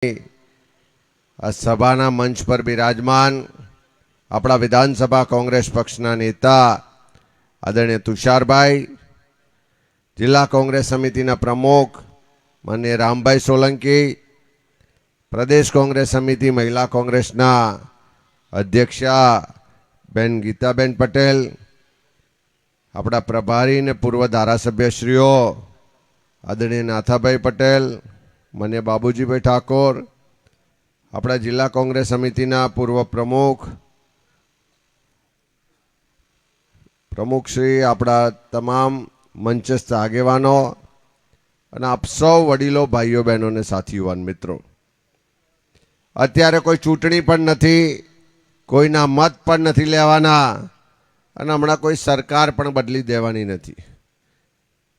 આ સભાના મંચ પર બિરાજમાન આપણા વિધાનસભા કોંગ્રેસ પક્ષના નેતા આદરણીય તુષારભાઈ, જિલ્લા કોંગ્રેસ સમિતિના પ્રમુખ માન્ય રામભાઈ સોલંકી, પ્રદેશ કોંગ્રેસ સમિતિ મહિલા કોંગ્રેસના અધ્યક્ષા બેન ગીતાબેન પટેલ, આપણા પ્રભારી અને પૂર્વ ધારાસભ્યશ્રીઓ આદરણીય નાથાભાઈ પટેલ માન્ય બાબુજીભાઈ ઠાકોર, આપણા જિલ્લા કોંગ્રેસ સમિતિના પૂર્વ પ્રમુખ પ્રમુખશ્રી આપણા તમામ મંચસ્થ આગેવાનો અને આપ સૌ વડીલો, ભાઈઓ બહેનોને સાથી યુવાન મિત્રો. અત્યારે કોઈ ચૂંટણી પણ નથી, કોઈના મત પણ નથી લેવાના અને હમણાં કોઈ સરકાર પણ બદલી દેવાની નથી.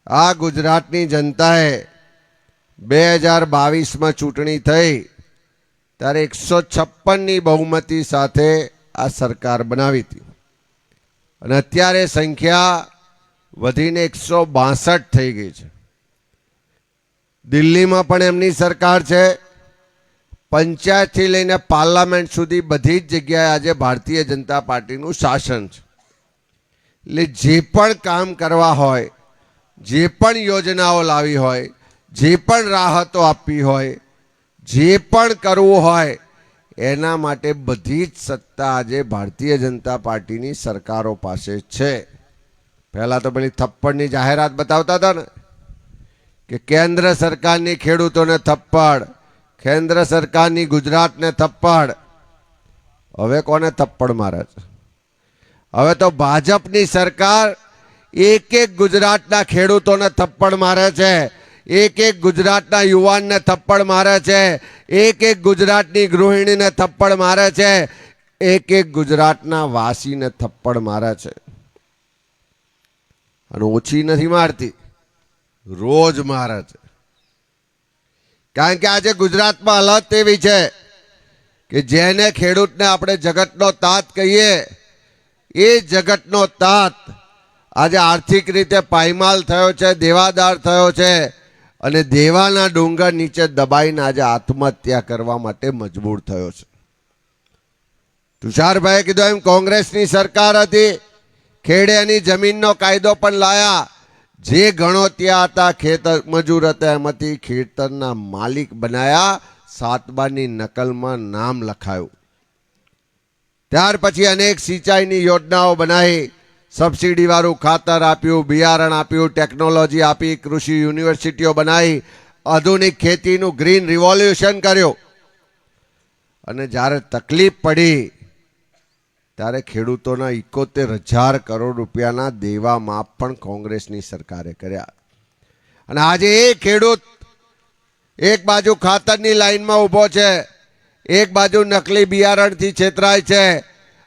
આ ગુજરાતની જનતાએ બે હજાર બાવીસમાં ચૂંટણી થઈ, ત્યારે એકસો છપ્પનની બહુમતી સાથે આ સરકાર બનાવી હતી. અને અત્યારે સંખ્યા વધીને એકસો બાસઠ થઈ ગઈ છે. દિલ્હીમાં પણ એમની સરકાર છે. પંચાયતથી લઈને પાર્લામેન્ટ સુધી બધી જ જગ્યાએ આજે ભારતીય જનતા પાર્ટીનું શાસન છે. એટલે જે પણ કામ કરવા હોય, જે પણ યોજનાઓ લાવી હોય જે પણ રાહતો આપવી હોય, જે પણ કરવું હોય, એના માટે બધી જ સત્તા આજે ભારતીય જનતા પાર્ટીની સરકારો પાસે છે. પહેલાં તો પેલી થપ્પડની જાહેરાત બતાવતા હતા ને, કે કેન્દ્ર સરકારની ખેડૂતોને થપ્પડ, કેન્દ્ર સરકારની ગુજરાતને થપ્પડ. હવે કોને થપ્પડ મારે છે? હવે તો ભાજપની સરકાર એક એક ગુજરાતના ખેડૂતોને થપ્પડ મારે છે. એક એક ગુજરાતના યુવાનને થપ્પડ મારે છે. એક એક ગુજરાતની ગૃહિણીને થપ્પડ મારે છે. એક એક ગુજરાતના વાસીને થપ્પડ મારે છે. અને ઓછી નથી મારતી, રોજ મારે છે. કારણ કે આજે ગુજરાતમાં હાલત એવી છે કે જેને ખેડૂતને આપણે જગતનો તાત કહીએ, એ જગતનો તાત આજે આર્થિક રીતે પાયમાલ થયો છે, દેવાદાર થયો છે. અને દેવાના ડુંગર નીચે દબાઈને આજે આત્મહત્યા કરવા માટે મજબૂર થયો છે. તુષારભાઈએ કીધું એમ, કોંગ્રેસની સરકાર હતી, ખેડેની જમીનનો કાયદો પણ લાયા. જે ગણો ત્યાં હતા, ખેતર મજૂર હતા, એમાંથી ખેતરના માલિક બનાયા, સાતબારની નકલમાં નામ લખાયું. ત્યાર પછી અનેક સિંચાઈની યોજનાઓ બનાવી. સબસિડી વાળું ખાતર આપ્યું, બિયારણ આપ્યું, ટેકનોલોજી આપી, કૃષિ યુનિવર્સિટીઓ બનાવી, આધુનિક ખેતીનું ગ્રીન રિવોલ્યુશન કર્યું. અને જ્યારે તકલીફ પડી, ત્યારે ખેડૂતોના ઇકોતેર હજાર કરોડ રૂપિયાના દેવા માપ પણ કોંગ્રેસની સરકારે કર્યા. અને આજે એ ખેડૂત એક બાજુ ખાતરની લાઈનમાં ઊભો છે, એક બાજુ નકલી બિયારણથી છેતરાય છે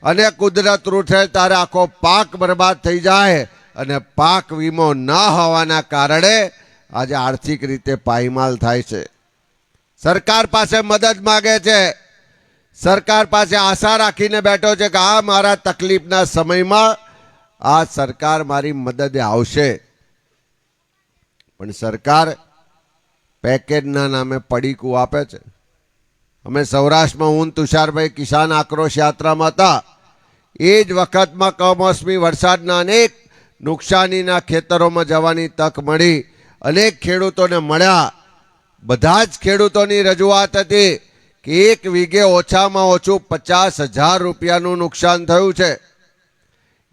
અને કુદરત રૂઠે તારે આખો પાક બરબાદ થઈ જાય અને પાક વીમો ન હોવાના કારણે આજે આર્થિક રીતે પાયમાલ થાય છે. સરકાર પાસે મદદ માગે છે. સરકાર પાસે આશા રાખીને બેઠો છે કે આ મારા તકલીફના સમયમાં આ સરકાર મારી મદદે આવશે. પણ સરકાર પેકેજના નામે પડીકું આપે છે. અમે સૌરાષ્ટ્રમાં હું તુષારભાઈ કિસાન આક્રોશ યાત્રામાં હતા. એ જ વખતમાં કમોસમી વરસાદના અનેક નુકસાનીના ખેતરોમાં જવાની તક મળી. અનેક ખેડૂતોને મળ્યા. બધા જ ખેડૂતોની રજૂઆત હતી કે એક વીઘે ઓછામાં ઓછું પચાસ હજાર રૂપિયાનું નુકસાન થયું છે.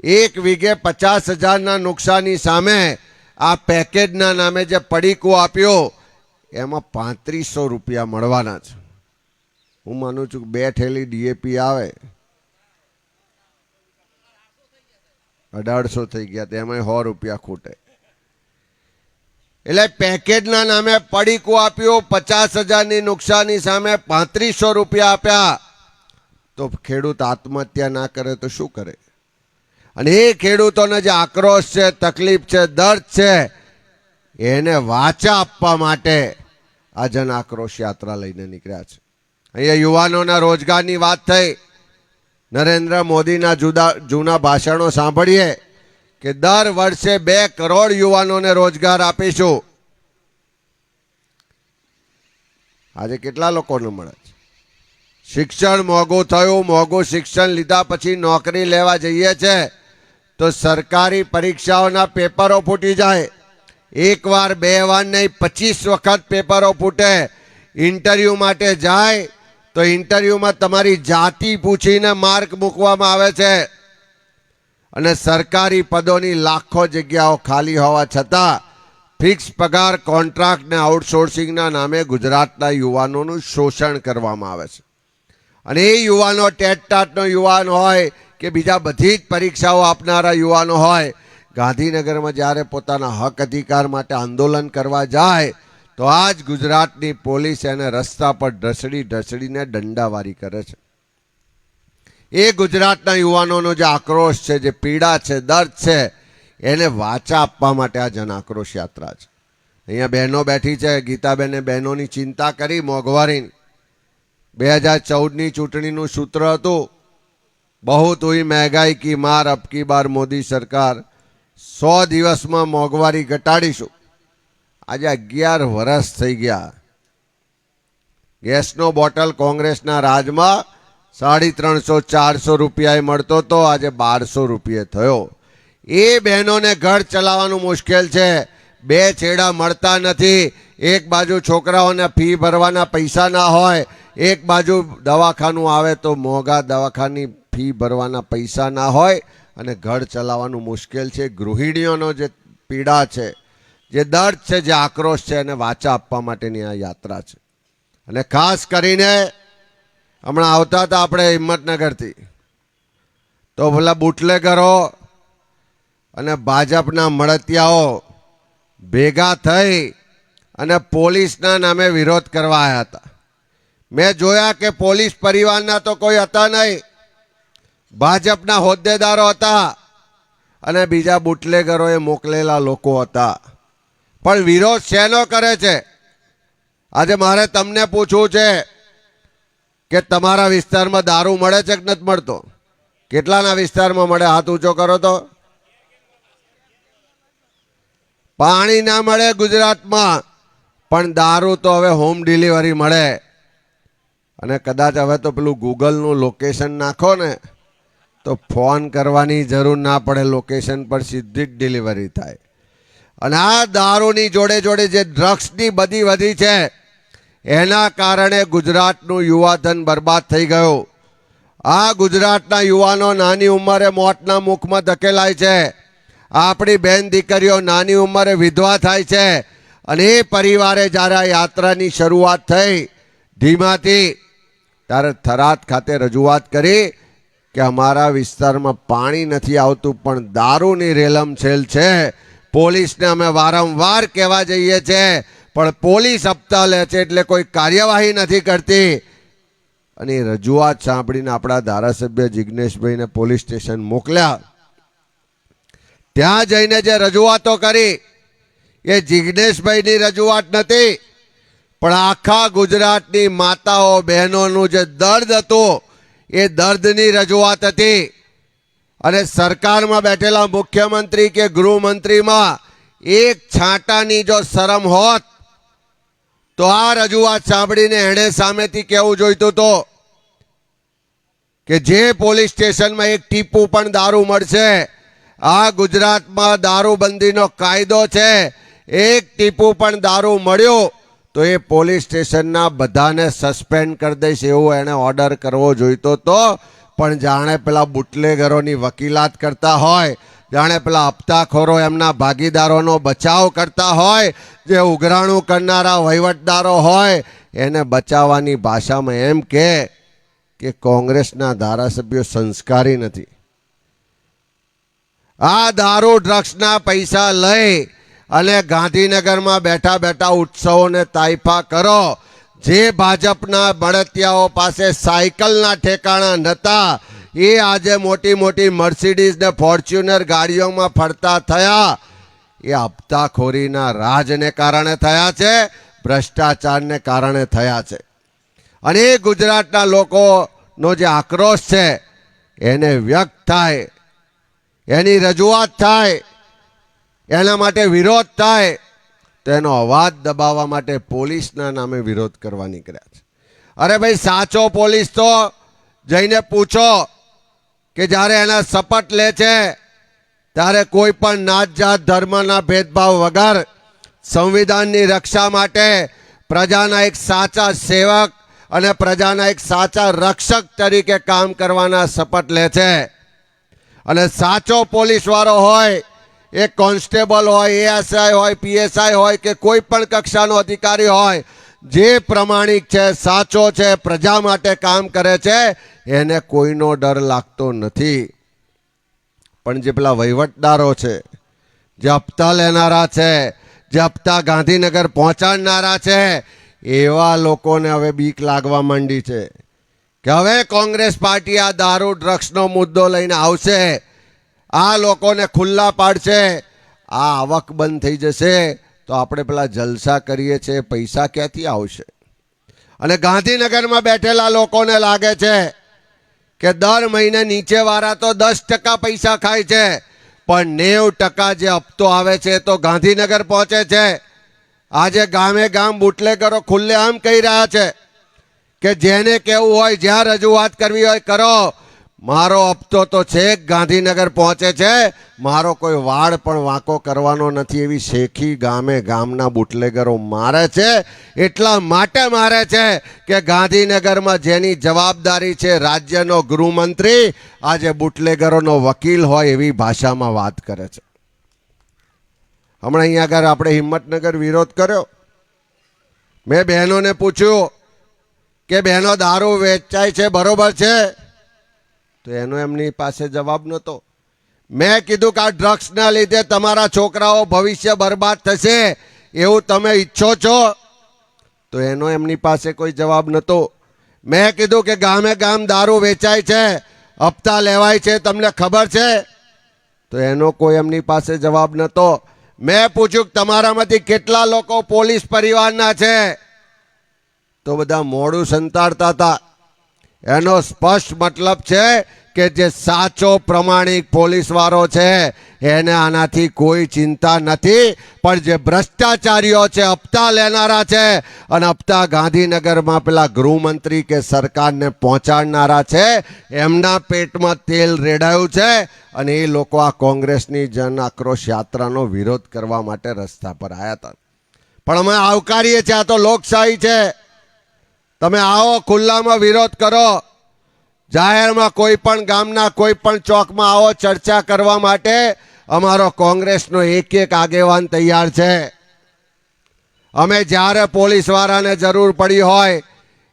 એક વીઘે પચાસ હજારના નુકસાની સામે આ પેકેજના નામે જે પડીકું આપ્યો, એમાં પાંત્રીસો રૂપિયા મળવાના છે. હું માનું છું કે બે થેલી ડીએપી આવે. અઢારસો થઈ ગયા તેમાં સો રૂપિયા ખૂટે. એટલે પેકેજના નામે પડીકું આપ્યું, પચાસ હજારની નુકસાની સામે પાંત્રીસો રૂપિયા આપ્યા. તો ખેડૂત આત્મહત્યા ના કરે તો શું કરે? અને એ ખેડૂતોને જે આક્રોશ છે, તકલીફ છે, દર્દ છે, એને વાચા આપવા માટે આ જન આક્રોશ યાત્રા લઈને નીકળ્યા છે. અહીંયા યુવાનોના રોજગારની વાત થઈ. નરેન્દ્ર મોદીના જુદા, જૂના ભાષણો સાંભળીએ કે દર વર્ષે બે કરોડ યુવાનોને રોજગાર આપીશું. આજે કેટલા લોકોને મળે છે? શિક્ષણ મોંઘું થયું, મોંઘું શિક્ષણ લીધા પછી નોકરી લેવા જઈએ છે, તો સરકારી પરીક્ષાઓના પેપરો ફૂટી જાય. એક વાર બે વાર નહીં, પચીસ વખત પેપરો ફૂટે. ઇન્ટરવ્યૂ માટે જાય તો ઇન્ટરવ્યૂમાં તમારી જાતિ પૂછીને માર્ક મૂકવામાં આવે છે. અને સરકારી પદોની લાખો જગ્યાઓ ખાલી હોવા છતાં ફિક્સ પગાર કોન્ટ્રાક્ટ ને આઉટસોર્સિંગના નામે ગુજરાતના યુવાનોનું શોષણ કરવામાં આવે છે. અને એ યુવાનો ટેટ ટાટનો યુવાન હોય કે બીજા બધી જ પરીક્ષાઓ આપનારા યુવાનો હોય, ગાંધીનગરમાં જ્યારે પોતાના હક અધિકાર માટે આંદોલન કરવા જાય તો આ જ ગુજરાતની પોલીસ એને રસ્તા પર ઢસડી ઢસડીને દંડાવારી કરે છે. એ ગુજરાતના યુવાનોનો જે આક્રોશ છે, જે પીડા છે, દર્દ છે, એને વાચા આપવા માટે આ જન આક્રોશ યાત્રા છે. અહીંયા બહેનો બેઠી છે, ગીતાબેને બહેનોની ચિંતા કરી, મોંઘવારીની. બે હજાર ચૌદની ચૂંટણીનું સૂત્ર હતું બહુત હુઈ મહેંગાઈ કી માર અબકી બાર મોદી સરકાર, સો દિવસમાં મોંઘવારી ઘટાડીશું. આજે અગિયાર વર્ષ થઈ ગયા. ગેસનો બોટલ કોંગ્રેસના રાજમાં સાડી ત્રણસો, ચારસો રૂપિયાએ મળતો તો આજે બારસો રૂપિયે થયો. એ બહેનોને ઘર ચલાવવાનું મુશ્કેલ છે. બે છેડા મળતા નથી. એક બાજુ છોકરાઓને ફી ભરવાના પૈસા ના હોય, એક બાજુ દવાખાનું આવે તો મોંઘા દવાખાની ફી ભરવાના પૈસા ના હોય અને ઘર ચલાવવાનું મુશ્કેલ છે. ગૃહિણીઓનો જે પીડા છે જે દર્દ છે, જે આક્રોશ છે, એને વાચા આપવા માટેની આ યાત્રા છે. અને ખાસ કરીને હમણાં આવતા હતા આપણે હિંમતનગરથી. તો પેલા બુટલેગરો અને ભાજપના મળતિયાઓ ભેગા થઈ અને પોલીસના નામે વિરોધ કરવા આવ્યા હતા. મેં જોયા કે પોલીસ પરિવારના તો કોઈ હતા નહીં. ભાજપના હોદ્દેદારો હતા અને બીજા બુટલેગરોએ મોકલેલા લોકો હતા. પણ વિરોધ શેનો કરે છે? આજે મારે તમને પૂછવું છે કે તમારા વિસ્તારમાં દારૂ મળે છે કે નથી મળતો? કેટલાના વિસ્તારમાં મળે? હાથ ઊંચો કરો તો. પાણી ના મળે ગુજરાતમાં, પણ દારૂ તો હવે હોમ ડિલિવરી મળે. અને કદાચ હવે તો પેલું ગૂગલનું લોકેશન નાખો ને, તો ફોન કરવાની જરૂર ના પડે લોકેશન પર સીધી જ ડિલિવરી થાય. અને આ દારૂની જોડે જોડે જે ડ્રગ્સની બધી વધી છે, એના કારણે ગુજરાતનું યુવાધન બરબાદ થઈ ગયું. આ ગુજરાતના યુવાનો નાની ઉંમરે મોતના મુખમાં ધકેલાય છે. આપણી બેન દીકરીઓ નાની ઉંમરે વિધવા થાય છે અને એ પરિવારે જ્યારે આ યાત્રાની શરૂઆત થઈ, ધીમાથી ત્યારે થરાદ ખાતે રજૂઆત કરી કે અમારા વિસ્તારમાં પાણી નથી આવતું, પણ દારૂની રેલમછેલ છે. પોલીસને અમે વારંવાર કહેવા જઈએ છીએ પણ પોલીસ હપ્તા લે છે એટલે કોઈ કાર્યવાહી નથી કરતી. અને એ રજૂઆત સાંભળીને આપણા ધારાસભ્ય જિજ્ઞેશભાઈને પોલીસ સ્ટેશન મોકલ્યા. ત્યાં જઈને જે રજૂઆતો કરી, એ જિજ્ઞેશભાઈની રજૂઆત નથી, પણ આખા ગુજરાતની માતાઓ બહેનોનું જે દર્દ હતું, એ દર્દની રજૂઆત હતી. અને સરકારમાં બેઠેલા મુખ્યમંત્રી કે ગૃહમંત્રીમાં એક છાંટાની જો શરમ હોત, તો આ રજૂઆત સાંભળીને એણે સામેથી કહેવું જોઈતું તો કે જે પોલીસ સ્ટેશનમાં એક ટીપું પણ દારૂ મળશે, આ ગુજરાતમાં દારૂબંધીનો કાયદો છે, એક ટીપું પણ દારૂ મળ્યો, તો એ પોલીસ સ્ટેશનના બધાને સસ્પેન્ડ કરી દઈશ એવો એણે ઓર્ડર કરવો જોઈતો તો પણ જાણે પેલા બુટલેગરોની વકીલાત કરતા હોય, જાણે પેલા હપ્તાખોરો એમના ભાગીદારોનો બચાવ કરતા હોય, જે ઉઘરાણું કરનારા વહીવટદારો હોય, એને બચાવવાની ભાષામાં એમ કે કે કોંગ્રેસના ધારાસભ્યો સંસ્કારી નથી. આ દારૂ, ડ્રગ્સના પૈસા લઈ અને ગાંધીનગરમાં બેઠા બેઠા ઉત્સવોને તાઇફા કરો જે ભાજપના બળતિયાઓ પાસે સાયકલના ઠેકાણા નહોતા એ આજે મોટી મોટી મર્સિડીઝ ને ફોર્ચ્યુનર ગાડીઓમાં ફરતા થયા. એ હપ્તાખોરીના રાજને કારણે થયા છે, ભ્રષ્ટાચારને કારણે થયા છે. અને એ ગુજરાતના લોકોનો જે આક્રોશ છે, એને વ્યક્ત થાય, એની રજૂઆત થાય, એના માટે વિરોધ થાય તેનો અવાજ દબાવવા માટે પોલીસના નામે વિરોધ કરવા નીકળ્યા છે. અરે ભાઈ, સાચો પોલીસ તો. જઈને પૂછો કે જ્યારે એના શપથ લે છે, ત્યારે કોઈ પણ નાત જાત ધર્મના ભેદભાવ વગર સંવિધાનની રક્ષા માટે પ્રજાના એક સાચા સેવક અને પ્રજાના એક સાચા રક્ષક તરીકે કામ કરવાના શપથ લે છે. અને સાચો પોલીસવાળો હોય એ કોન્સ્ટેબલ હોય એએસઆઈ હોય, પીએસઆઈ હોય કે કોઈ પણ કક્ષાનો અધિકારી હોય, જે પ્રમાણિક છે, સાચો છે, પ્રજા માટે કામ કરે છે, એને કોઈનો ડર લાગતો નથી. પણ જે પેલા વહીવટદારો છે, જે હપ્તા લેનારા છે, જે હપ્તા ગાંધીનગર પહોંચાડનારા છે, એવા લોકોને હવે બીક લાગવા માંડી છે. કે હવે કોંગ્રેસ પાર્ટી આ દારૂ, ડ્રગ્સનો મુદ્દો લઈને આવશે આ લોકોને ખુલ્લા પાડશે. આ આવક બંધ થઈ જશે. તો આપણે પેલા જલસા કરીએ છીએ. પૈસા ક્યાંથી આવશે? અને ગાંધીનગરમાં બેઠેલા લોકોને લાગે છે કે દર મહિને નીચેવાળા તો દસ ટકા પૈસા ખાય છે. પણ નેવ ટકા જે હપ્તો આવે છે તો ગાંધીનગર પહોંચે છે. આજે ગામે ગામ બુટલેગરો ખુલ્લે આમ કહી રહ્યા છે કે જેને કેવું હોય, જ્યાં રજૂઆત કરવી હોય, કરો. મારો હપ્તો તો છેક ગાંધીનગર પહોંચે છે. મારો કોઈ વાળ પણ વાંકો કરવાનો નથી એવી શેખી ગામે ગામના બુટલેગરો મારે છે. એટલા માટે મારે છે કે ગાંધીનગરમાં જેની જવાબદારી છે રાજ્યનો ગૃહમંત્રી, આજે બુટલેગરોનો વકીલ હોય એવી ભાષામાં વાત કરે છે. હમણાં અહીંયા આગળ આપણે હિંમતનગર વિરોધ કર્યો. મેં બહેનોને પૂછ્યું કે, બહેનો, દારૂ વેચાય છે, બરોબર છે? તો એનો એમની પાસે જવાબ નહોતો. મેં કીધું કે આ ડ્રગ્સના લીધે તમારા છોકરાઓ ભવિષ્ય બરબાદ થશે, એવું તમે ઈચ્છો છો? તો એનો એમની પાસે કોઈ જવાબ નહોતો. મેં કીધું કે ગામે ગામ દારૂ વેચાય છે, હપ્તા લેવાય છે, તમને ખબર છે? તો એનો કોઈ એમની પાસે જવાબ નહોતો. મેં પૂછ્યું કે તમારામાંથી કેટલા લોકો પોલીસ પરિવારના છે? તો બધા મોડું સંતાડતા હતા. એનો સ્પષ્ટ મતલબ છે કે જે સાચો પ્રમાણિક પોલીસવાળો છે, એને આનાથી કોઈ ચિંતા નથી. પણ જે ભ્રષ્ટાચારીઓ છે, હપ્તા લેનારા છે, અને હપ્તા ગાંધીનગરમાં પેલા ગૃહમંત્રી કે સરકારને પહોંચાડનારા છે, એમના પેટમાં તેલ રેડાયું છે, અને એ લોકો આ કોંગ્રેસની જન આક્રોશ યાત્રાનો વિરોધ કરવા માટે રસ્તા પર આવ્યા હતા. પણ અમે આવકારીએ છીએ, આ તો લોકશાહી છે. તમે આવો, ખુલ્લામાં વિરોધ કરો. જાહેરમાં કોઈ પણ ગામના, કોઈ પણ ચોકમાં આવો ચર્ચા કરવા માટે અમારો કોંગ્રેસનો એક એક આગેવાન તૈયાર છે. અમે જ્યારે પોલીસવાળાને જરૂર પડી હોય,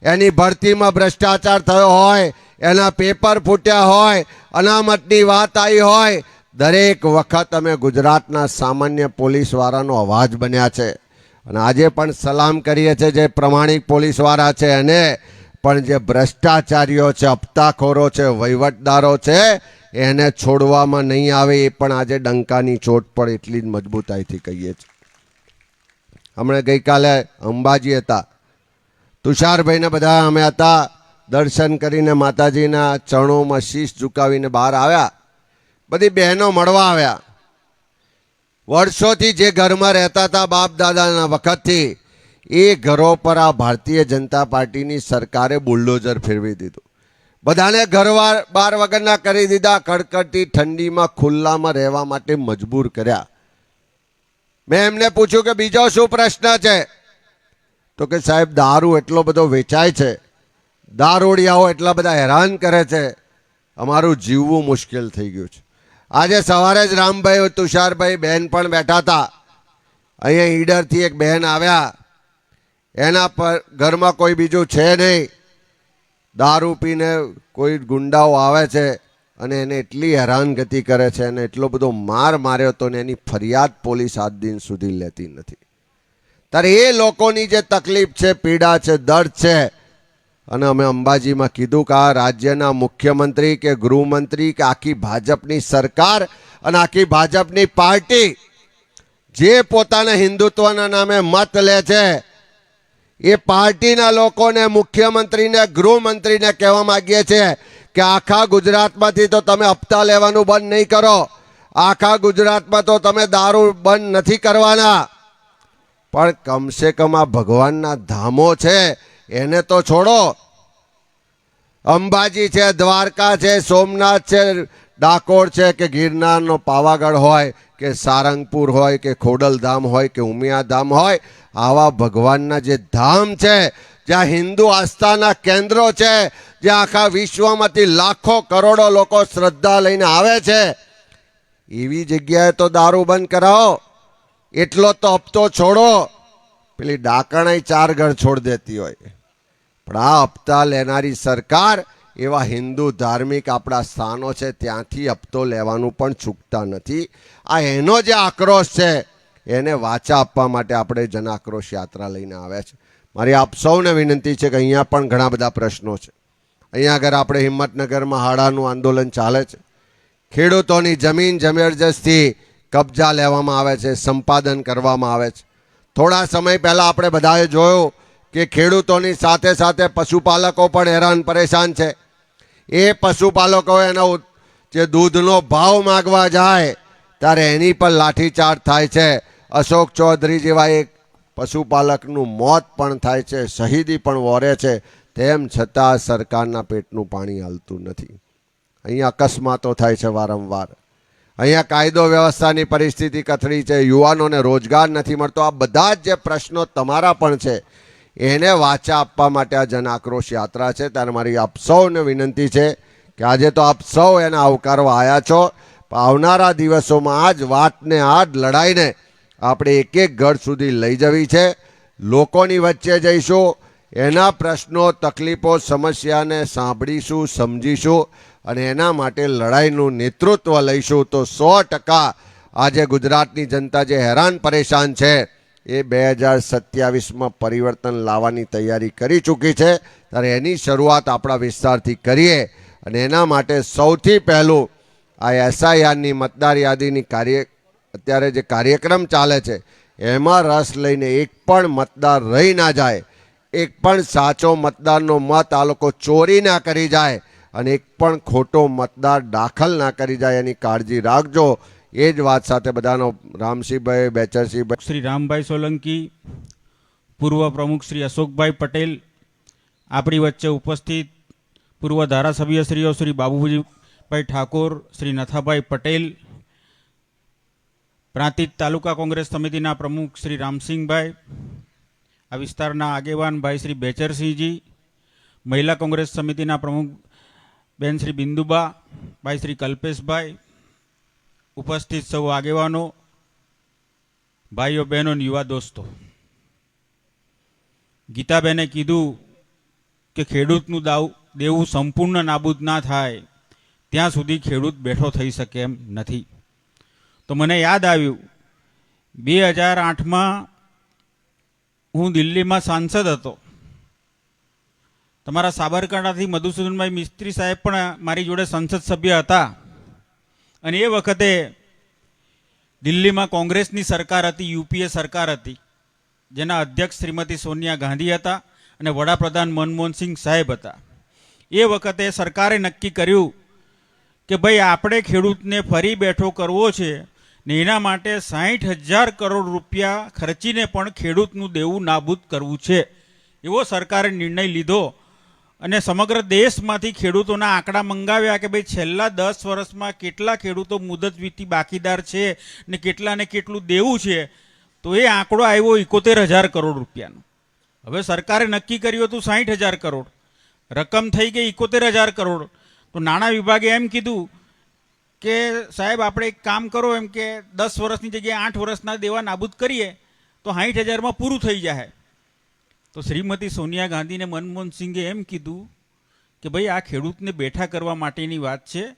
એની ભરતીમાં ભ્રષ્ટાચાર થયો હોય, એના પેપર ફૂટ્યા હોય, અનામતની વાત આવી હોય, દરેક વખત અમે ગુજરાતના સામાન્ય પોલીસવાળાનો અવાજ બન્યા છે. અને આજે પણ સલામ કરીએ છીએ જે પ્રમાણિક પોલીસવાળા છે એને પણ જે ભ્રષ્ટાચારીઓ છે, હપ્તાખોરો છે, વહીવટદારો છે, એને છોડવામાં નહીં આવે એ પણ આજે ડંકાની ચોટ પર એટલી જ મજબૂતાઈથી કહીએ છીએ. હમણાં ગઈકાલે અંબાજી હતા. તુષારભાઈને બધા અમે હતા, દર્શન કરીને માતાજીના ચરણોમાં શીશ ઝુકાવીને બહાર આવ્યા. બધી બહેનો મળવા આવ્યા. વર્ષોથી જે ઘરમાં રહેતા હતા બાપ દાદાના વખતથી, એ ઘરો પર આ ભારતીય જનતા પાર્ટીની સરકારે બુલડોઝર ફેરવી દીધું. બધાને ઘરવાર બાર વગરના કરી દીધા, કડકડતી ઠંડીમાં ખુલ્લામાં રહેવા માટે મજબૂર કર્યા. મેં એમને પૂછ્યું કે બીજો શું પ્રશ્ન છે? તો કે સાહેબ, દારૂ એટલો બધો વેચાય છે. દારૂડિયાઓ એટલા બધા હેરાન કરે છે. અમારું જીવવું મુશ્કેલ થઈ ગયું છે. આજે સવારે જ રામભાઈ તુષારભાઈ બહેન પણ બેઠા હતા. અહીંયા ઈડરથી એક બહેન આવ્યા. એના પર ઘરમાં કોઈ બીજું છે નહીં. દારૂ પીને કોઈ ગુંડાઓ આવે છે અને એને એટલી હેરાનગતિ કરે છે અને એટલો બધો માર માર્યો તો ને એની ફરિયાદ પોલીસ આજ દિન સુધી લેતી નથી. ત્યારે એ લોકોની જે તકલીફ છે, પીડા છે, દર્દ છે અને અમે અંબાજીમાં કીધું કે આ રાજ્યના મુખ્યમંત્રી કે ગૃહમંત્રી કે આખી ભાજપની સરકાર અને આખી ભાજપની પાર્ટી જે પોતાના હિન્દુત્વના નામે મત લે છે, એ પાર્ટીના લોકોને, મુખ્યમંત્રીને, ગૃહમંત્રીને કહેવા માગીએ છીએ કે આખા ગુજરાતમાંથી તો તમે હપ્તા લેવાનું બંધ નહીં કરો. આખા ગુજરાતમાં તો તમે દારૂ બંધ નથી કરવાના. પણ કમસે કમ આ ભગવાનના ધામો છે. એને તો છોડો. અંબાજી છે, દ્વારકા છે, સોમનાથ છે, ડાકોર છે કે ગિરનારનો પાવાગઢ હોય કે સારંગપુર હોય કે ખોડલધામ હોય કે ઉમિયાધામ હોય, આવા ભગવાનના જે ધામ છે, જ્યાં હિન્દુ આસ્થાના કેન્દ્રો છે, જ્યાં આખા વિશ્વમાંથી લાખો કરોડો લોકો શ્રદ્ધા લઈને આવે છે, એવી જગ્યાએ તો દારૂ બંધ કરાવો. એટલો તો હપ્તો છોડો. પેલી ડાકણાઈ ચાર ઘર છોડ દેતી હોય. પણ આ હપ્તા લેનારી સરકાર એવા હિન્દુ ધાર્મિક આપણા સ્થાનો છે, ત્યાંથી હપ્તો લેવાનું પણ ચૂકતા નથી. આ એનો જે આક્રોશ છે, એને વાચા આપવા માટે આપણે જન આક્રોશ યાત્રા લઈને આવ્યા છે. મારી આપ સૌને વિનંતી છે કે અહીંયા પણ ઘણા બધા પ્રશ્નો છે. અહીંયા આગળ આપણે હિંમતનગરમાં હાડાનું આંદોલન ચાલે છે. ખેડૂતોની જમીન જબરજસ્તી કબજા લેવામાં આવે છે, સંપાદન કરવામાં આવે છે. થોડા સમય પહેલાં આપણે બધાએ જોયું કે ખેડૂતોની સાથે સાથે પશુપાલકો પણ હેરાન પરેશાન છે. એ પશુપાલકો એનો જે દૂધનો ભાવ માગવા જાય, ત્યારે એની પર લાઠીચાર્જ થાય છે. અશોક ચૌધરી જેવા એક પશુપાલકનું મોત પણ થાય છે, શહીદી પણ વોરે છે. તેમ છતાં સરકારના પેટનું પાણી હાલતું નથી. અહીંયા અકસ્માતો થાય છે વારંવાર. અહીંયા કાયદો વ્યવસ્થાની પરિસ્થિતિ કથળી છે. યુવાનોને રોજગાર નથી મળતો. આ બધા જ જે પ્રશ્નો તમારા પણ છે. એને વાચા આપવા માટે આ જન આક્રોશ યાત્રા છે. ત્યારે મારી આપ સૌને વિનંતી છે કે આજે તો આપ સૌ એને આવકારવા આવ્યા છો. આવનારા દિવસોમાં આ જ વાતને આ જ લડાઈને આપણે એક એક ઘર સુધી લઈ જવી છે. લોકોની વચ્ચે જઈશું. એના પ્રશ્નો, તકલીફો, સમસ્યાને સાંભળીશું, સમજીશું અને એના માટે લડાઈનું નેતૃત્વ લઈશું. તો સો ટકા આજે ગુજરાતની જનતા જે હેરાન પરેશાન છે એ બે હજાર સત્યાવીસમાં પરિવર્તન લાવવાની તૈયારી કરી ચૂકી છે. ત્યારે એની શરૂઆત આપણા વિસ્તારથી કરીએ અને એના માટે સૌથી પહેલું આ એસઆઈઆરની મતદાર યાદીની કાર્ય, અત્યારે જે કાર્યક્રમ ચાલે છે, એમાં રસ લઈને એક પણ મતદાર રહી ના જાય, એક પણ સાચો મતદારનો મત આ લોકો ચોરી ના કરી જાય અને એક પણ ખોટો મતદાર દાખલ ના કરી જાય એની કાળજી રાખજો. એ જ વાત સાથે બધાનો રામસિંહભાઈ, બેચરસિંહભાઈ. શ્રી રામભાઈ સોલંકી, પૂર્વ પ્રમુખ શ્રી અશોકભાઈ પટેલ, આપણી વચ્ચે ઉપસ્થિત પૂર્વ ધારાસભ્યશ્રીઓ શ્રી બાબુજીભાઈ ઠાકોર, શ્રી નથાભાઈ પટેલ, પ્રાંતિજ તાલુકા કોંગ્રેસ સમિતિના પ્રમુખ શ્રી રામસિંહભાઈ, આ વિસ્તારના આગેવાન ભાઈ શ્રી બેચરસિંહજી, મહિલા કોંગ્રેસ સમિતિના પ્રમુખ બેન શ્રી બિંદુબા, ભાઈ શ્રી કલ્પેશભાઈ ઉપસ્થિત સૌ આગેવાનો, ભાઈઓ, બહેનો યુવા દોસ્તો. ગીતાબેને કીધું કે ખેડૂતનું દાવ, દેવું સંપૂર્ણ નાબૂદ ના થાય, ત્યાં સુધી ખેડૂત બેઠો થઈ શકે એમ નથી. તો મને યાદ આવ્યું, બે હજાર આઠમાં હું દિલ્હીમાં સાંસદ હતો. તમારા સાબરકાંઠાથી મધુસૂદનભાઈ મિસ્ત્રી સાહેબ પણ મારી જોડે સંસદ સભ્ય હતા. અને એ વખતે દિલ્હીમાં કોંગ્રેસની સરકાર હતી, યુપીએ સરકાર હતી, જેના અધ્યક્ષ શ્રીમતી સોનિયા ગાંધી હતા અને વડાપ્રધાન મનમોહનસિંહ સાહેબ હતા. એ વખતે સરકારે નક્કી કર્યું કે ભાઈ, આપણે ખેડૂતને ફરી બેઠો કરવો છે ને એના માટે સાહીઠ હજાર કરોડ રૂપિયા ખર્ચીને પણ ખેડૂતનું દેવું નાબૂદ કરવું છે. એવો સરકારે નિર્ણય લીધો અને સમગ્ર દેશમાંથી ખેડૂતોના આંકડા મંગાવ્યા કે ભાઈ છેલ્લા દસ વર્ષમાં કેટલા ખેડૂતો મુદત વીતી બાકીદાર છે ને કેટલાને કેટલું દેવું છે, તો એ આંકડો આવ્યો એકોતેર હજાર કરોડ રૂપિયાનો. હવે સરકારે નક્કી કર્યું હતું સાહીઠ હજાર કરોડ. રકમ થઈ ગઈ એકોતેર હજાર કરોડ. તો નાણાં વિભાગે એમ કીધું કે સાહેબ આપણે એક કામ કરો એમ કે દસ વર્ષની જગ્યાએ આઠ વર્ષના દેવા નાબૂદ કરીએ, તો સાહીઠ હજારમાં પૂરું થઈ જાય તો શ્રીમતી સોનિયા ગાંધીને મનમોહન સિંઘે એમ કીધું કે ભાઈ, આ ખેડૂતને બેઠા કરવા માટેની વાત છે.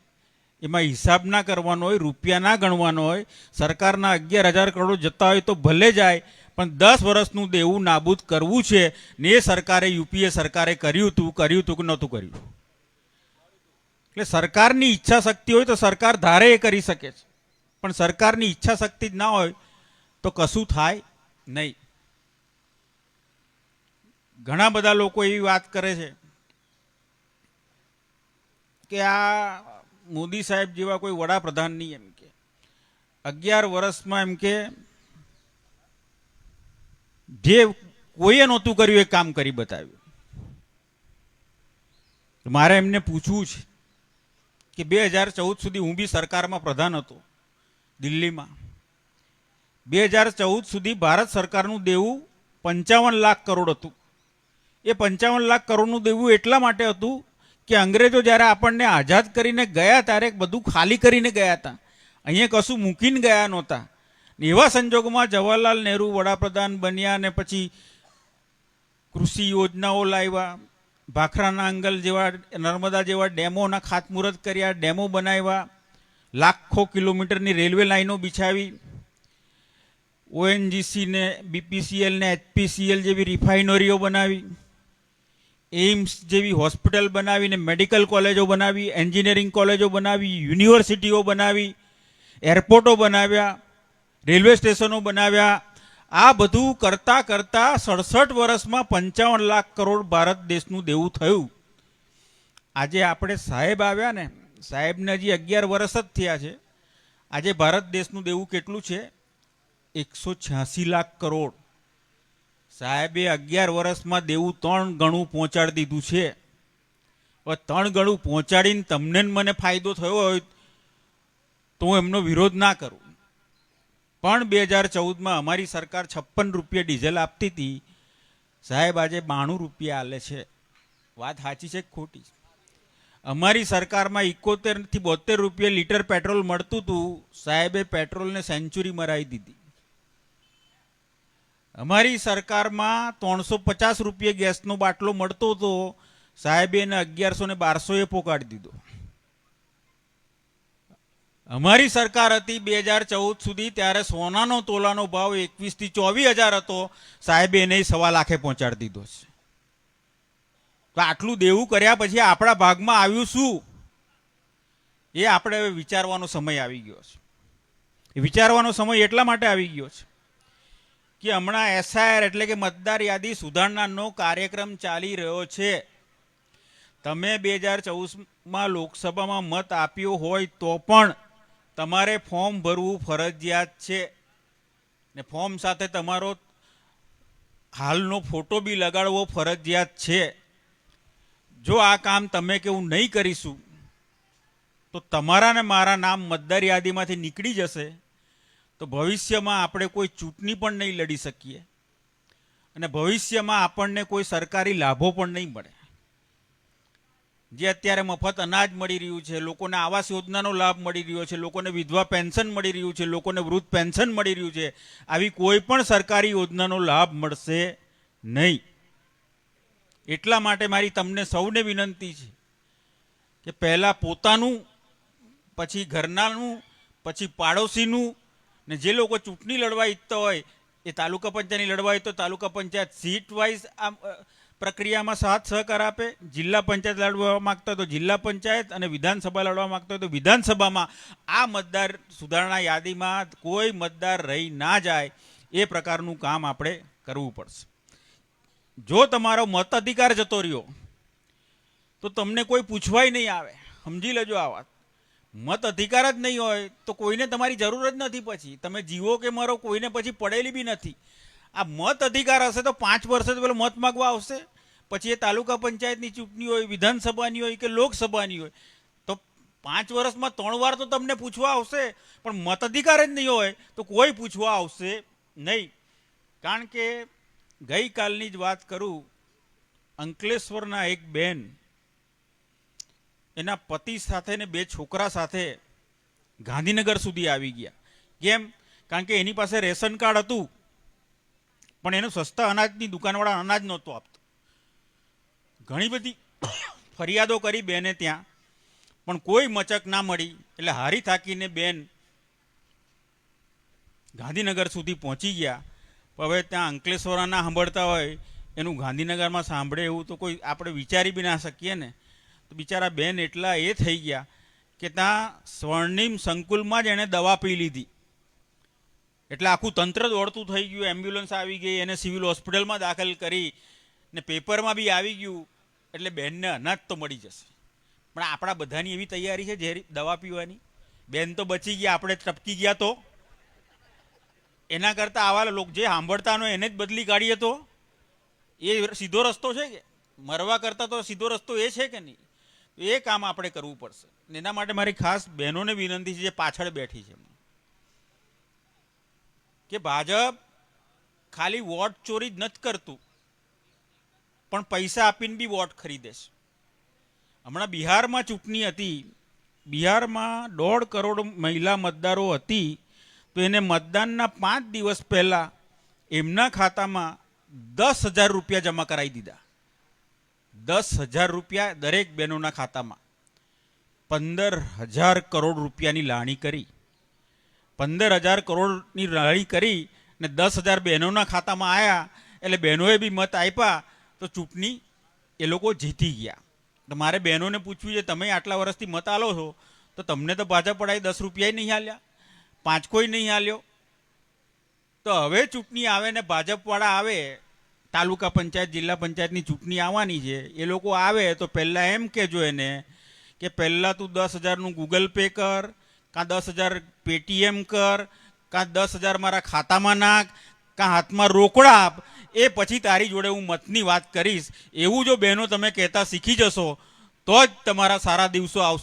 એમાં હિસાબ ના કરવાનો હોય, રૂપિયા ના ગણવાનો હોય, સરકારના અગિયાર હજાર કરોડ જતા હોય તો ભલે જાય, પણ દસ વર્ષનું દેવું નાબૂદ કરવું છે ને એ સરકારે, યુપીએ સરકારે કર્યું હતું કર્યું હતું કે નહોતું કર્યું? એટલે સરકારની ઈચ્છા શક્તિ હોય તો સરકાર ધારે એ કરી શકે છે. પણ સરકારની ઈચ્છા શક્તિ જ ના હોય તો કશું થાય નહીં. ઘણા બધા લોકો એવી વાત કરે છે કે આ મોદી સાહેબ જેવા કોઈ વડાપ્રધાન નહીં એમ કે. અગિયાર વર્ષમાં એમ કે, જે કોઈએ નહોતું કર્યું એ કામ કરી બતાવ્યું. મારે એમને પૂછવું છે કે બે હજાર ચૌદ સુધી હું બી સરકારમાં પ્રધાન હતો દિલ્હીમાં. બે હજાર ચૌદ સુધી ભારત સરકારનું દેવું પંચાવન લાખ કરોડ હતું. એ પંચાવન લાખ કરોડનું દેવું એટલા માટે હતું કે અંગ્રેજો જ્યારે આપણને આઝાદ કરીને ગયા ત્યારે બધું ખાલી કરીને ગયા હતા. અહીંયા કશું મૂકીને ગયા નહોતા. એવા સંજોગોમાં જવાહરલાલ નહેરુ વડાપ્રધાન બન્યા અને પછી કૃષિ યોજનાઓ લાવ્યા, ભાખરાના અંગલ જેવા, નર્મદા જેવા ડેમોના ખાતમુહૂર્ત કર્યા, ડેમો બનાવ્યા, લાખો કિલોમીટરની રેલવે લાઈનો બિછાવી. ઓએનજીસી ને બીપીસીએલ ને એચપીસીએલ જેવી રિફાઇનરીઓ બનાવી. એઇમ્સ જેવી હોસ્પિટલ બનાવીને મેડિકલ કોલેજો બનાવી, એન્જિનિયરિંગ કોલેજો બનાવી, યુનિવર્સિટીઓ બનાવી, એરપોર્ટો બનાવ્યા, રેલવે સ્ટેશનો બનાવ્યા. આ બધું કરતાં કરતાં સડસઠ વર્ષમાં પંચાવન લાખ કરોડ ભારત દેશનું દેવું થયું. આજે આપણે સાહેબ આવ્યા ને, સાહેબને હજી અગિયાર વર્ષ જ થયા છે. આજે ભારત દેશનું દેવું કેટલું છે? એકસો છ્યાસી લાખ કરોડ. સાહેબે અગિયાર વર્ષમાં દેવું ત્રણ ગણું પહોંચાડી દીધું છે. હવે ત્રણ ગણું પહોંચાડીને તમને મને ફાયદો થયો હોય તો હું એમનો વિરોધ ના કરું. પણ બે હજાર ચૌદમાં અમારી સરકાર છપ્પન રૂપિયા ડીઝલ આપતી હતી. સાહેબ, આજે બાણું રૂપિયા આલે છે. વાત સાચી છે ખોટી ખોટી અમારી સરકારમાં ઇકોતેરથી બોતેર રૂપિયા લીટર પેટ્રોલ મળતું હતું. સાહેબે પેટ્રોલને સેન્ચુરી મરાવી દીધી. અમારી સરકારમાં ત્રણસો પચાસ રૂપિયે ગેસનો બાટલો મળતો હતો. સાહેબે એને અગિયારસો ને બારસો એ પોકાડી દીધો. અમારી સરકાર હતી બે હજાર ચૌદ સુધી, ત્યારે સોનાનો તોલાનો ભાવ એકવીસથી ચોવીસ હજાર હતો. સાહેબે એને સવા લાખે પહોંચાડી દીધો છે. તો આટલું દેવું કર્યા પછી આપણા ભાગમાં આવ્યું શું? એ આપણે હવે વિચારવાનો સમય આવી ગયો છે. વિચારવાનો સમય એટલા માટે આવી ગયો છે કે હમણાં એસઆઈઆર એટલે કે મતદાર યાદી સુધારણાનો કાર્યક્રમ ચાલી રહ્યો છે. તમે બે હજાર ચૌદમાં લોકસભામાં મત આપ્યો હોય તો પણ તમારે ફોર્મ ભરવું ફરજિયાત છે. ને ફોર્મ સાથે તમારો હાલનો ફોટો બી લગાડવો ફરજિયાત છે. જો આ કામ તમે કેવું નહીં કરીશું, તો તમારા ને મારા નામ મતદાર યાદીમાંથી નીકળી જશે. તો ભવિષ્યમાં આપણે કોઈ ચૂંટણી પણ નહીં લડી શકીએ. અને ભવિષ્યમાં આપણને કોઈ સરકારી લાભો પણ નહીં મળે. જે અત્યારે મફત અનાજ મળી રહ્યું છે, લોકોને આવાસ યોજનાનો લાભ મળી રહ્યો છે, લોકોને વિધવા પેન્શન મળી રહ્યું છે, લોકોને વૃદ્ધ પેન્શન મળી રહ્યું છે, આવી કોઈ પણ સરકારી યોજનાનો લાભ મળશે નહીં. એટલા માટે મારી તમને સૌને વિનંતી છે કે પહેલાં પોતાનું, પછી ઘરનાનું, પછી પાડોશીનું ને જે લોકો ચૂંટણી લડવા ઈચ્છતા હોય, એ તાલુકા પંચાયતની લડવા હોય તો તાલુકા પંચાયત સીટ વાઇઝ આ પ્રક્રિયામાં સાથ સહકાર આપે. જિલ્લા પંચાયત લડવા માંગતા તો જિલ્લા પંચાયત અને વિધાનસભા લડવા માંગતા હોય તો વિધાનસભામાં આ મતદાર સુધારણા યાદીમાં કોઈ મતદાર રહી ના જાય એ પ્રકારનું કામ આપણે કરવું પડશે. જો તમારો મત અધિકાર જતો રહ્યો, તો તમને કોઈ પૂછવાય નહીં આવે. સમજી લેજો આ વાત. મત અધિકાર જ નહીં હોય તો કોઈને તમારી જરૂર જ નથી પછી. તમે જીવો કે મરો કોઈને પછી પડેલી બી નથી. આ મત અધિકાર હશે તો પાંચ વર્ષ પેલો મત માગવા આવશે. પછી એ તાલુકા પંચાયતની ચૂંટણી હોય, વિધાનસભાની હોય કે લોકસભાની હોય. તો પાંચ વર્ષમાં ત્રણ વાર તો તમને પૂછવા આવશે, પણ મત અધિકાર જ નહીં હોય તો કોઈ પૂછવા આવશે નહીં. કારણ કે ગઈકાલની જ વાત કરું અંકલેશ્વરના એક બેન એના પતિ સાથે ને બે છોકરા સાથે ગાંધીનગર સુધી આવી ગયા. કેમ? કારણ કે એની પાસે રેશન કાર્ડ હતું, પણ એનું સસ્તા અનાજની દુકાનવાળા અનાજ નહોતું આપતો. ઘણી બધી ફરિયાદો કરી બેને ત્યાં, પણ કોઈ મચક ના મળી, એટલે હારી થાકીને બેન ગાંધીનગર સુધી પહોંચી ગયા. હવે ત્યાં અંકલેશ્વરના સાંભળતા હોય, એનું ગાંધીનગરમાં સાંભળે એવું તો કોઈ આપણે વિચારી બી ના શકીએ ને. બિચારા બેન એટલા એ થઈ ગયા કે ત્યાં સ્વર્ણિમ સંકુલમાં જ એણે દવા પી લીધી. એટલે આખું તંત્ર દોડતું થઈ ગયું, એમ્બ્યુલન્સ આવી ગઈ, એને સિવિલ હોસ્પિટલમાં દાખલ કરી ને પેપરમાં બી આવી ગયું, એટલે બેનને અનાજ તો મળી જશે. પણ આપણા બધાની એવી તૈયારી છે ઝેરી દવા પીવાની? બેન તો બચી ગયા, આપણે ટપકી ગયા તો? એના કરતાં આવા લોકો જે સાંભળતાનો એને જ બદલી કાઢીએ તો? એ સીધો રસ્તો છે કે? મરવા કરતાં તો સીધો રસ્તો એ છે કે નહીં? એ કામ આપણે કરવું પડશે. એના માટે મારી ખાસ બહેનોને વિનંતી છે, જે પાછળ બેઠી છે. કે ભાજપ ખાલી વોટ ચોરી જ નથી કરતું, પણ પૈસા આપીને બી વોટ ખરીદે છે. હમણાં બિહારમાં ચૂંટણી હતી, બિહારમાં દોઢ કરોડ મહિલા મતદારો હતી, તો એને મતદાનના પાંચ દિવસ પહેલાં એમના ખાતામાં દસ હજાર રૂપિયા જમા કરાવી દીધા. દસ હજાર રૂપિયા દરેક બહેનોના ખાતામાં. પંદર હજાર કરોડ રૂપિયાની લાણી કરી. પંદર હજાર કરોડની લાણી કરી ને દસ હજાર બહેનોના ખાતામાં આવ્યા એટલે બહેનોએ બી મત આપ્યા તો ચૂંટણી એ લોકો જીતી ગયા. તો મારે બહેનોને પૂછવું છે, તમે આટલા વર્ષથી મત આલો છો, તો તમને તો ભાજપ પડાય દસ રૂપિયા નહીં હાલ્યા પાંચ કોઈ નહીં હાલ્યો તો હવે ચૂંટણી આવે ને ભાજપવાળા આવે તાલુકા પંચાયત, જિલ્લા પંચાયતની ચૂંટણી આવવાની છે. એ લોકો આવે તો પહેલાં એમ કહેજો એને કે પહેલાં તું દસ હજારનું ગૂગલ પે કર, કાં દસ હજાર પેટીએમ કર, કાં દસ હજાર મારા ખાતામાં નાખ, કાં હાથમાં રોકડા આપ. એ પછી તારી જોડે હું મતની વાત કરીશ. એવું જો બહેનો તમે કહેતા શીખી જશો, તો જ તમારા સારા દિવસો આવશે.